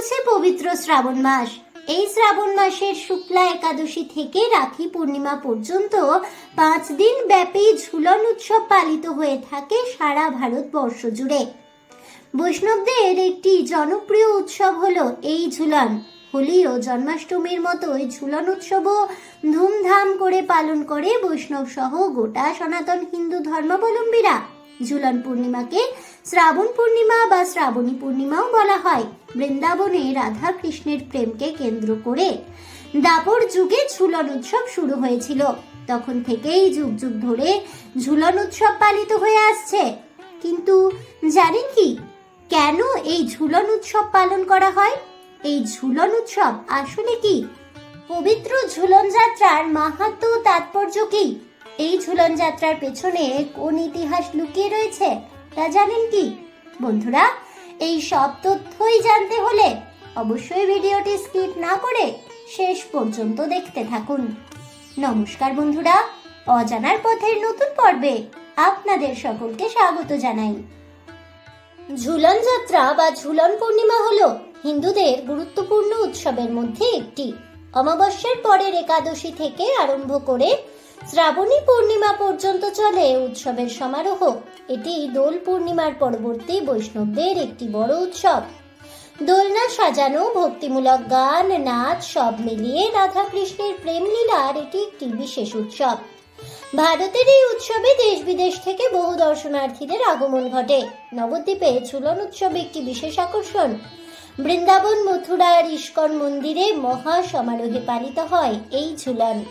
চলছে পবিত্র শ্রাবণ মাস। এই শ্রাবণ মাসের শুক্লা একাদশী থেকে রাখি পূর্ণিমা পর্যন্ত পাঁচ দিন ব্যাপী ঝুলন উৎসব পালিত হয়ে থাকে সারা ভারতবর্ষ জুড়ে। বৈষ্ণবদের একটি জনপ্রিয় উৎসব হলো এই ঝুলন। হোলি ও জন্মাষ্টমীর মতোই ঝুলন উৎসবও ধুমধাম করে পালন করে বৈষ্ণব সহ গোটা সনাতন হিন্দু ধর্মাবলম্বীরা। ঝুলন পূর্ণিমাকে শ্রাবণ পূর্ণিমা বা শ্রাবণী পূর্ণিমাও বলা হয়। বৃন্দাবনে রাধা কৃষ্ণের প্রেমকে কেন্দ্র করে দাপর যুগে ঝুলন উৎসব শুরু হয়েছিল। তখন থেকেই যুগ যুগ ধরে ঝুলন উৎসব পালিত হয়ে আসছে। কিন্তু জানেন কি? কেন এই ঝুলন উৎসব পালন করা হয়? এই ঝুলন উৎসব আসলে কি? পবিত্র ঝুলন যাত্রার মাহাত্ম তাৎপর্য কি? এই ঝুলন যাত্রার পেছনে কোন ইতিহাস লুকিয়ে রয়েছে? তা জানেন কি? বন্ধুরা, এই সব তথ্যই জানতে হলে অবশ্যই ভিডিওটি স্কিপ না করে শেষ পর্যন্ত দেখতে থাকুন। নমস্কার বন্ধুরা, অজানার পথের নতুন পর্বে আপনাদের সকলকে স্বাগত জানাই। ঝুলন যাত্রা বা ঝুলন পূর্ণিমা হলো হিন্দুদের গুরুত্বপূর্ণ উৎসবের মধ্যে একটি। অমাবস্যার পরের একাদশী থেকে আরম্ভ করে শ্রাবণী পূর্ণিমা পর্যন্ত চলে উৎসবের সমারোহ। এটি দোল পূর্ণিমার পরবর্তী বৈষ্ণবদের একটি বড় উৎসব। দোলনা সাজানো, ভক্তিমূলক গান, নাচ, সব মিলিয়ে রাধা কৃষ্ণের প্রেম লীলার এটি একটি বিশেষ উৎসব। ভারতের এই উৎসবে দেশ বিদেশ থেকে বহু দর্শনার্থীদের আগমন ঘটে। নবদ্বীপে ঝুলন উৎসব একটি বিশেষ আকর্ষণ। বৃন্দাবন মথুরার ইস্কন মন্দিরে মহা সমারোহে পালিত হয় এই ঝুলন।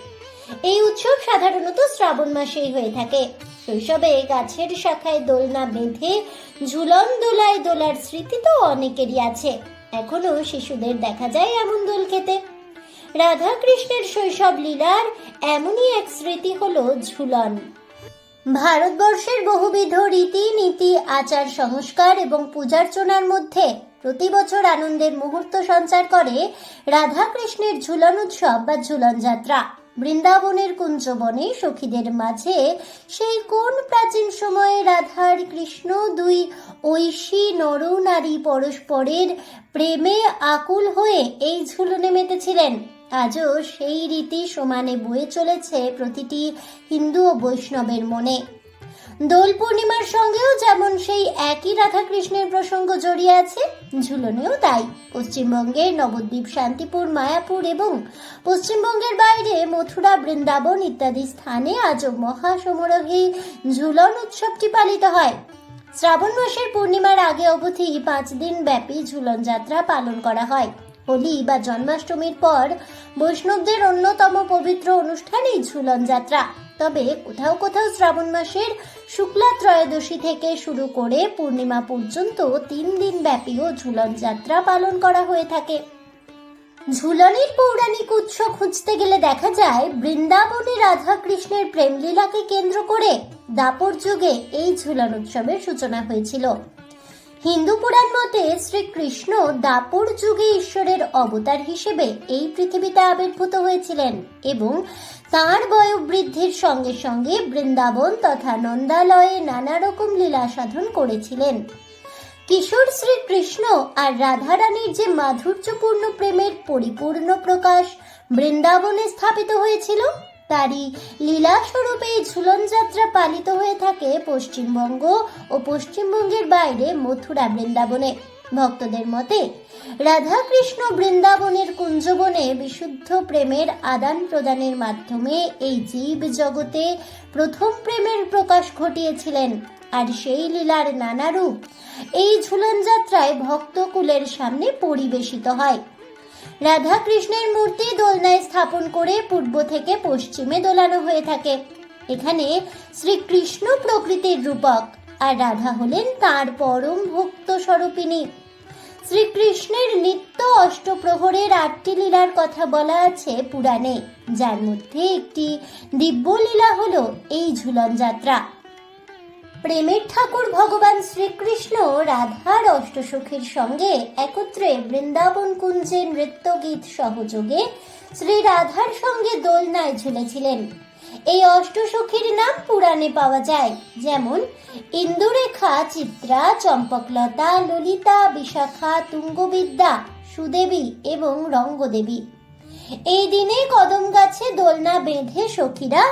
এই উৎসব সাধারণত শ্রাবণ মাসেই হয়ে থাকে। শৈশবে গাছের শাখায় দোলনা বেঁধে ঝুলন দোলায় দোলার স্মৃতি তো অনেকেরই আছে। এখনও শিশুদের দেখা যায় এমন দোল খেতে। রাধা কৃষ্ণের শৈশব লীলার এমনই এক স্মৃতি হলো ঝুলন। ভারতবর্ষের বহুবিধ রীতি নীতি আচার সংস্কার এবং পূজার্চনার মধ্যে প্রতি বছর আনন্দের মুহূর্ত সঞ্চার করে রাধা কৃষ্ণের ঝুলন উৎসব বা ঝুলন যাত্রা। বৃন্দাবনের কুঞ্জবনে সখীদের মাঝে সেই কোন প্রাচীন সময়ে রাধার কৃষ্ণ দুই ঐশী নর নারী পরস্পরের প্রেমে আকুল হয়ে এই ঝুলনে মেতেছিলেন আজও সেই রীতি সমানে বয়ে চলেছে প্রতিটি হিন্দু ও বৈষ্ণবের মনে। দোল পূর্ণিমার সঙ্গেও যেমন সেই একই রাধাকৃষ্ণের প্রসঙ্গ জড়িয়ে আছে, ঝুলনেও তাই। পশ্চিমবঙ্গের নবদ্বীপ, শান্তিপুর, মায়াপুর এবং পশ্চিমবঙ্গের বাইরে মথুরা, বৃন্দাবন ইত্যাদি স্থানে আজও মহা সমারোহে ঝুলন উৎসবটি পালিত হয়। শ্রাবণ মাসের পূর্ণিমার আগে অবধি পাঁচ দিন ব্যাপী ঝুলন যাত্রা পালন করা হয়। হোলি বা জন্মাষ্টমীর পর বৈষ্ণবদের অন্যতম পবিত্র অনুষ্ঠানই ঝুলন যাত্রা। তবে কোথাও কোথাও শ্রাবণ মাসের শুক্লা ত্রয়োদশী থেকে শুরু করে পূর্ণিমা পর্যন্ত তিন দিন ব্যাপীও ঝুলন যাত্রা পালন করা হয়ে থাকে। ঝুলনের পৌরাণিক উৎস খুঁজতে গেলে দেখা যায়, বৃন্দাবনে রাধা কৃষ্ণের প্রেমলীলাকে কেন্দ্র করে দাপর যুগে এই ঝুলন উৎসবের সূচনা হয়েছিল। হিন্দু পুরাণ মতে শ্রীকৃষ্ণ দাপর যুগে ঈশ্বরের অবতার হিসেবে এই পৃথিবীতে আবির্ভূত হয়েছিলেন এবং তাঁর বয়োবৃদ্ধির সঙ্গে সঙ্গে বৃন্দাবন তথা নন্দালয়ে নানা রকম লীলা সাধন করেছিলেন। কিশোর শ্রীকৃষ্ণ আর রাধারানীর যে মাধুর্যপূর্ণ প্রেমের পরিপূর্ণ প্রকাশ বৃন্দাবনে স্থাপিত হয়েছিল তারই লীলা স্বরূপে এই ঝুলন যাত্রা পালিত হয়ে থাকে পশ্চিমবঙ্গ ও পশ্চিমবঙ্গের বাইরে মথুরা বৃন্দাবনে। ভক্তদের মতে রাধা কৃষ্ণ বৃন্দাবনের কুঞ্জবনে বিশুদ্ধ প্রেমের আদান প্রদানের মাধ্যমে এই জীব জগতে প্রথম প্রেমের প্রকাশ ঘটিয়েছিলেন। আর সেই লীলার নানা রূপ এই ঝুলন যাত্রায় ভক্তকুলের সামনে পরিবেশিত হয়। রাধা কৃষ্ণের মূর্তি দোলনায় স্থাপন করে পূর্ব থেকে পশ্চিমে দোলানো হয়ে থাকে। এখানে শ্রীকৃষ্ণ প্রকৃতির রূপক আর রাধা হলেন তার পরম ভক্ত স্বরূপিনী শ্রীকৃষ্ণের নিত্য অষ্টপ্রহরের আটটি লীলার কথা বলা আছে পুরাণে, যার মধ্যে একটি দিব্য লীলা হলো এই ঝুলন যাত্রা। প্রেমের ঠাকুর ভগবান শ্রীকৃষ্ণ রাধার অষ্টসখীর সঙ্গে একত্রে বৃন্দাবন কুঞ্জে নৃত্য গীত সহযোগে শ্রী রাধার সঙ্গে দোলনায় ঝুলেছিলেন। এই অষ্টসখীর নাম পুরাণে পাওয়া যায়, যেমন, ইন্দুরেখা, চিত্রা, চম্পকলতা, ললিতা, বিশাখা, তুঙ্গবিদ্যা, সুদেবী এবং রঙ্গদেবী। এই দিনে কদম গাছে দোলনা বেঁধে সখীরা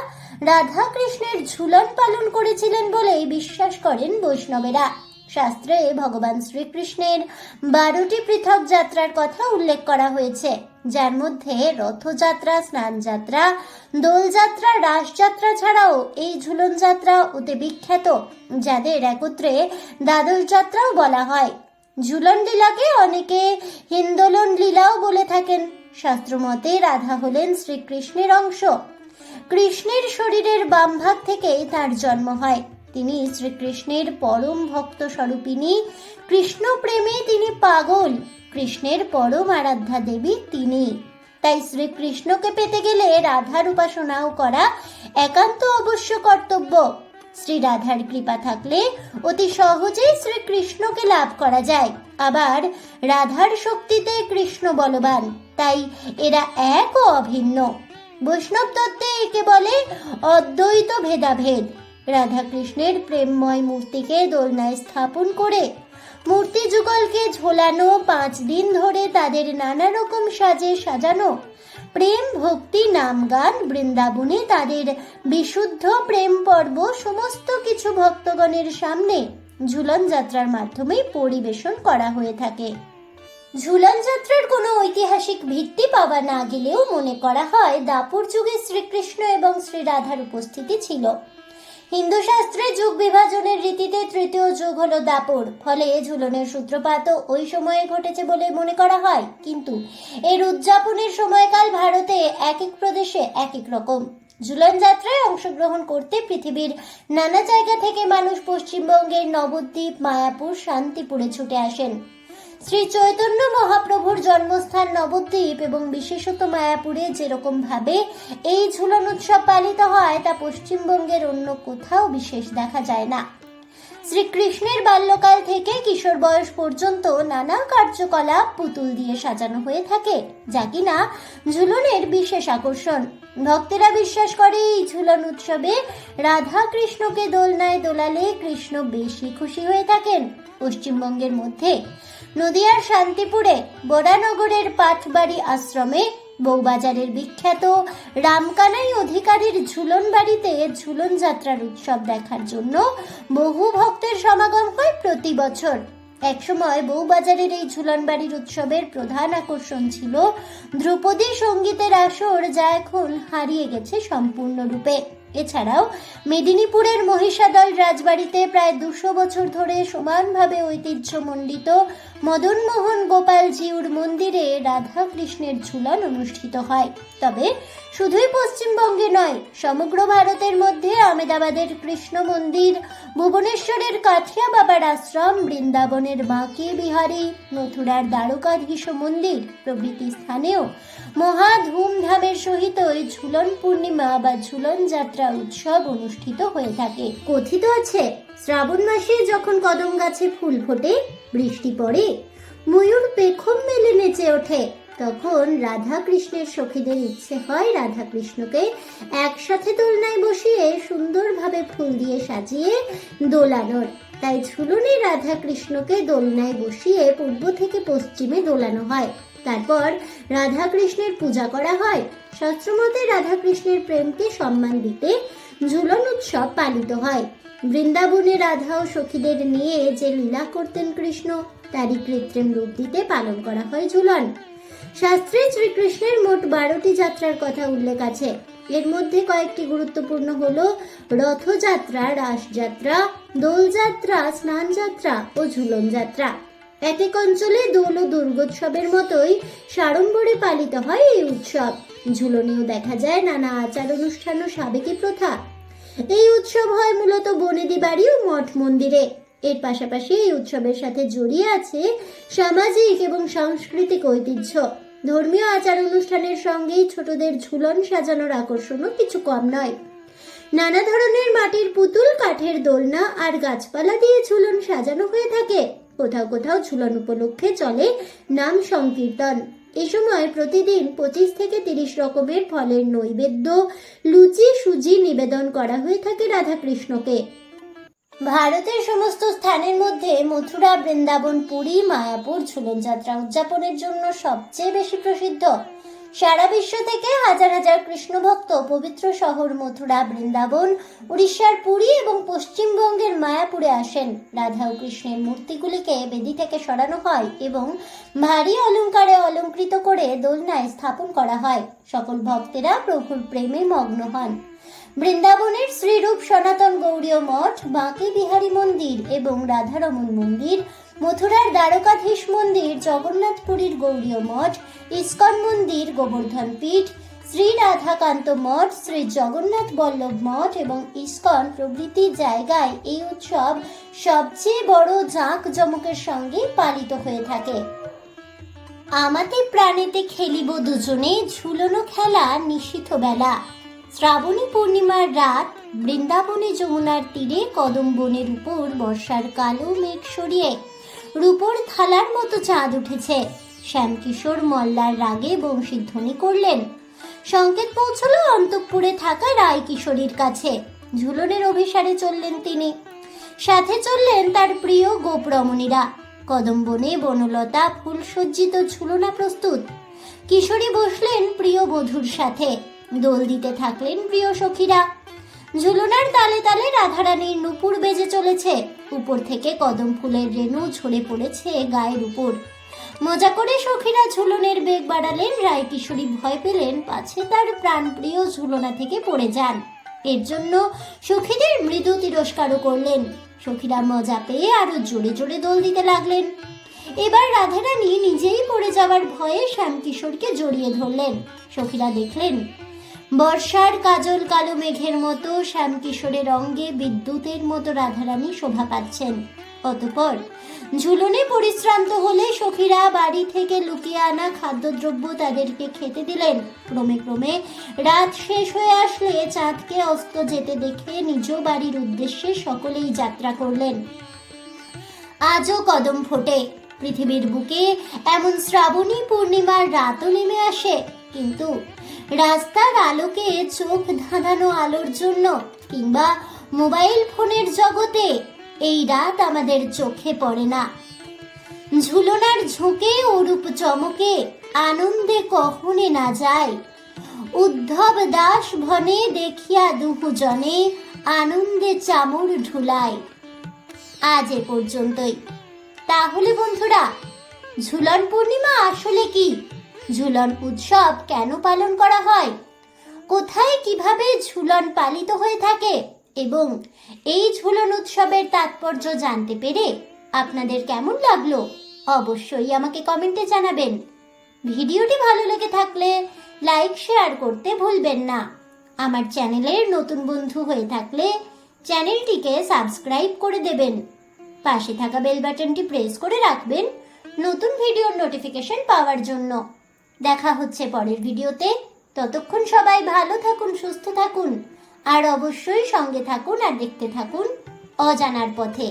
রাধা কৃষ্ণের ঝুলন পালন করেছিলেন বলেই বিশ্বাস করেন বৈষ্ণবেরা। শাস্ত্রে ভগবান শ্রীকৃষ্ণের বারোটি পৃথক যাত্রার কথা উল্লেখ করা হয়েছে, যার মধ্যে রথযাত্রা, স্নানযাত্রা, দোলযাত্রা, রাসযাত্রা ছাড়াও এই ঝুলন যাত্রা অতি বিখ্যাত, যাদের একত্রে দ্বাদশ যাত্রাও বলা হয়। ঝুলন লীলাকে অনেকে হিন্দোলন লীলাও বলে থাকেন। শাস্ত্রমতে রাধা হলেন শ্রীকৃষ্ণের অংশ। কৃষ্ণের শরীরের বাম ভাগ থেকেই তার জন্ম হয়। তিনি শ্রীকৃষ্ণের পরম ভক্ত স্বরূপিনী কৃষ্ণ প্রেমে তিনি পাগল। কৃষ্ণের পরম আরাধ্যা দেবী তিনি। তাই শ্রীকৃষ্ণকে পেতে গেলে রাধার উপাসনাও করা একান্ত অবশ্য কর্তব্য। শ্রী রাধার কৃপা থাকলে অতি সহজেই শ্রীকৃষ্ণকে লাভ করা যায়। আবার রাধার শক্তিতে কৃষ্ণ বলবান। তাই এরা এক ও অভিন্ন। বৈষ্ণব তত্ত্বে একে বলে অদ্বৈত ভেদাভেদ। রাধাকৃষ্ণের প্রেমময় মূর্তিকে দোলনায় স্থাপন করে মূর্তি যুগলকে ঝোলানো, পাঁচ দিন ধরে তাদের নানা রকম সাজে সাজানো, প্রেম, ভক্তি, নাম গান, বৃন্দাবনে তাদের বিশুদ্ধ প্রেম পর্ব, সমস্ত কিছু ভক্তগণের সামনে ঝুলন যাত্রার মাধ্যমে পরিবেশন করা হয়ে থাকে। ঝুলন যাত্রার কোনো ঐতিহাসিক ভিত্তি পাওয়া না গেলেও মনে করা হয় দাপুর যুগে শ্রীকৃষ্ণ এবং শ্রী রাধার উপস্থিতি ছিল। হিন্দু শাস্ত্রে যুগ বিভাজনের রীতিতে তৃতীয় যুগ হলো দাপুর, ফলে ঝুলনের সূত্রপাতও ওই সময়ে ঘটেছে বলে মনে করা হয়। কিন্তু এর উদযাপনের সময়কাল ভারতে এক এক প্রদেশে এক এক রকম। ঝুলন যাত্রায় অংশগ্রহণ করতে পৃথিবীর নানা জায়গা থেকে মানুষ পশ্চিমবঙ্গের নবদ্বীপ, মায়াপুর, শান্তিপুরে ছুটে আসেন। শ্রী চৈতন্য মহাপ্রভুর জন্মস্থান নবদ্বীপ এবং বিশেষত মায়াপুরে যেরকম ভাবে এই ঝুলন উৎসব পালিত হয়, তা পশ্চিমবঙ্গের অন্য কোথাও বিশেষ দেখা যায় না। শ্রীকৃষ্ণের বাল্যকাল থেকে কিশোর বয়স পর্যন্ত নানা কার্যকলাপ পুতুল দিয়ে সাজানো হয়ে থাকে, যা কিনা ঝুলনের বিশেষ আকর্ষণ। ভক্তেরা বিশ্বাস করে এই ঝুলন উৎসবে রাধা কৃষ্ণকে দোলনায় দোলালে কৃষ্ণ বেশি খুশি হয়ে থাকেন। পশ্চিমবঙ্গের মধ্যে নদিয়ার শান্তিপুরে বোরানগরের পাঠবাড়ি আশ্রমে বউবাজারের বিখ্যাত রামকানাই অধিকারীর ঝুলন বাড়িতে ঝুলন যাত্রার উৎসব দেখার জন্য বহু ভক্তের সমাগম হয় প্রতি বছর। একসময় বউবাজারের এই ঝুলন বাড়ির উৎসবের প্রধান আকর্ষণ ছিল ধ্রুপদী সঙ্গীতের আসর যা এখন হারিয়ে গেছে সম্পূর্ণরূপে। এছাড়াও মেদিনীপুরের মহিষাদল রাজবাড়িতে প্রায় দুশো বছর ধরে সমানভাবে ঐতিহ্যমণ্ডিত মদনমোহন গোপালজিউর মন্দিরে রাধা কৃষ্ণের ঝুলন অনুষ্ঠিত হয়। তবে শুধুই পশ্চিমবঙ্গে নয়, সমগ্র ভারতের মধ্যে আমেদাবাদের কৃষ্ণ মন্দির, ভুবনেশ্বরের কাঠিয়া বাবার আশ্রম, বৃন্দাবনের বাঁকি বিহারী, মথুরার দ্বারকাধীশ মন্দির প্রভৃতি স্থানেও মহা ধুমধামের সহিত এই ঝুলন পূর্ণিমা বা ঝুলন যাত্রা উৎসব অনুষ্ঠিত হয়ে থাকে। কথিত আছে শ্রাবণ মাসে যখন কদম গাছে ফুল ফোটে, বৃষ্টি পড়ে, ময়ূর পেখম মেলে নেচে ওঠে, তখন রাধা কৃষ্ণের সখীদের ইচ্ছে হয় রাধা কৃষ্ণকে একসাথে দোলনায় বসিয়ে সুন্দরভাবে ফুল দিয়ে সাজিয়ে দোলানোর। তাই ঝুলনে রাধা কৃষ্ণকে দোলনায় বসিয়ে পূর্ব থেকে পশ্চিমে দোলানো হয়। তারপর রাধা কৃষ্ণের পূজা করা হয়। শাস্ত্রমতে রাধা কৃষ্ণের প্রেমকে সম্মান দিতে ঝুলন উৎসব পালিত হয়। বৃন্দাবনে রাধা ও সখীদের নিয়ে যে লীলা করতেন কৃষ্ণ, তারই কৃত্রিম রূপ দিতে পালন করা হয় ঝুলন। শাস্ত্রে শ্রীকৃষ্ণের মোট বারোটি যাত্রার কথা উল্লেখ আছে। এর মধ্যে কয়েকটি গুরুত্বপূর্ণ হল রথযাত্রা, রাসযাত্রা, দোলযাত্রা, স্নানযাত্রা ও ঝুলন যাত্রা এক এক অঞ্চলে দোল ও দুর্গোৎসবের মতোই সাড়ম্বরে পালিত হয় এই উৎসব। ঝুলনেও দেখা যায় নানা আচার অনুষ্ঠান ও সাবেকি প্রথা। এই উৎসব হয় মূলত বনেদি বাড়ি ও মঠ মন্দিরে। এর পাশাপাশি এই উৎসবের সাথে জড়িয়ে আছে সামাজিক এবং সাংস্কৃতিক ঐতিহ্য। ধর্মীয় আচার অনুষ্ঠানের সঙ্গেই ছোটদের ঝুলন সাজানোর আকর্ষণও কিছু কম নয়। নানা ধরনের মাটির পুতুল, কাঠের দোলনা আর গাছপালা দিয়ে ঝুলন সাজানো হয়ে থাকে। কোথাও কোথাও ঝুলন উপলক্ষে চলে নাম সংকীর্তন। এ সময় প্রতিদিন পঁচিশ থেকে তিরিশ রকমের ফলের নৈবেদ্য, লুচি, সুজি নিবেদন করা হয়ে থাকে রাধাকৃষ্ণকে। ভারতের সমস্ত স্থানের মধ্যে মথুরা, বৃন্দাবন, পুরী, মায়াপুর ঝুলন যাত্রা উদযাপনের জন্য সবচেয়ে বেশি প্রসিদ্ধ। সারা বিশ্ব থেকে হাজার হাজার কৃষ্ণ ভক্ত পবিত্র শহর মথুরা বৃন্দাবন, উড়িষ্যার পুরী এবং পশ্চিমবঙ্গের মায়াপুরে আসেন। রাধা ও কৃষ্ণের মূর্তিগুলিকে বেদি থেকে সরানো হয় এবং ভারী অলংকারে অলঙ্কৃত করে দোলনায় স্থাপন করা হয়। সকল ভক্তেরা প্রভুর প্রেমে মগ্ন হন। বৃন্দাবনের শ্রীরূপ সনাতন গৌরীয় মঠ, বাঁকে বিহারী মন্দির এবং রাধারমন মন্দির মথুরার দ্বারকাধীশ মন্দির, জগন্নাথপুরীর গৌরীয় মঠ, ইস্কন মন্দির, গোবর্ধন পীঠ, শ্রী রাধাকান্ত মঠ, শ্রী জগন্নাথ বল্লভ মঠ এবং ইস্কন প্রভৃতি জায়গায় এই উৎসব সবচেয়ে বড় জাঁক জমকের সঙ্গে পালিত হয়ে থাকে। আমাতে প্রাণেতে খেলিব দুজনে ঝুলনো খেলা নিশীথ বেলা। শ্রাবণী পূর্ণিমার রাত বৃন্দাবনে যমুনার তীরে কদম বনের উপর বর্ষার কালো মেঘ সরিয়ে রূপর থালার মতো চাঁদ উঠেছে। শ্যামকিশোর মল্লার রাগে বংশীধ্বনি করলেন। সংকেত পৌঁছল অন্তঃপুরে থাকা রায় কিশোরীর কাছে। ঝুলনের অভিসারে চললেন তিনি। সাথে চললেন তার প্রিয় গোপরমণীরা। কদম বনে বনলতা ফুল সজ্জিত ঝুলনা প্রস্তুত। কিশোরী বসলেন প্রিয় বধূর সাথে। দোল দিতে থাকলেন প্রিয় সখীরা। ঝুলনার তালে তালে রাধারানীর নুপুর বেজে চলেছে। উপর থেকে কদম ফুলের রেণু ঝরে পড়েছে গায়ের উপর। মজা করে সখীরা ঝুলনের বেগ বাড়ালেন রায় কিশোরী ভয় পেলেন, পাছে তার প্রাণপ্রিয় ঝুলনা থেকে পড়ে যান। এর জন্য সখীদের মৃদু তিরস্কারও করলেন। সখীরা মজা পেয়ে আরও জোরে জোরে দোল দিতে লাগলেন। এবার রাধারানী নিজেই পড়ে যাওয়ার ভয়ে শ্যামকিশোরকে জড়িয়ে ধরলেন। সখীরা দেখলেন বর্ষার কাজল কালো মেঘের মতো শ্যামকিশোরের অঙ্গে বিদ্যুতের মতো রাধারানী শোভা পাচ্ছেন। অতপর ঝুলনে পরিশ্রান্ত হলে সখীরা বাড়ি থেকে লুকিয়ে আনা খাদ্যদ্রব্য তাদেরকে খেতে দিলেন। ক্রমে ক্রমে রাত শেষ হয়ে আসলে চাঁদকে অস্ত যেতে দেখে নিজ বাড়ির উদ্দেশ্যে সকলেই যাত্রা করলেন। আজও কদম ফোটে। পৃথিবীর বুকে এমন শ্রাবণী পূর্ণিমার রাতও নেমে আসে। কিন্তু রাস্তার আলোকে চোখ ধাঁধানো আলোর জন্য কিংবা মোবাইল ফোনের জগতে, এই রাত আমাদের চোখে পড়ে না। ঝুলনার ঝোঁকে ওরূপ চমকে আনন্দে কখনে না যায়। উদ্ধব দাস ভনে দেখিয়া দুহু জনে আনন্দে চামর ঢুলায় আজ এ পর্যন্তই। তাহলে বন্ধুরা, ঝুলন পূর্ণিমা আসলে কি? ঝুলন উৎসব কেন পালন করা হয়? কোথায় কীভাবে ঝুলন পালিত হয়ে থাকে? এবং এই ঝুলন উৎসবের তাৎপর্য জানতে পেরে আপনাদের কেমন লাগল? অবশ্যই আমাকে কমেন্টে জানাবেন। ভিডিওটি ভালো লেগে থাকলে লাইক, শেয়ার করতে ভুলবেন না। আমার চ্যানেলের নতুন বন্ধু হয়ে থাকলে চ্যানেলটিকে সাবস্ক্রাইব করে দেবেন। পাশে থাকা বেল বাটনটি প্রেস করে রাখবেন নতুন ভিডিওর নোটিফিকেশন পাওয়ার জন্য। দেখা হচ্ছে পরের ভিডিওতে। ততক্ষণ সবাই ভালো থাকুন, সুস্থ থাকুন, আর অবশ্যই সঙ্গে থাকুন আর দেখতে থাকুন অজানার পথে।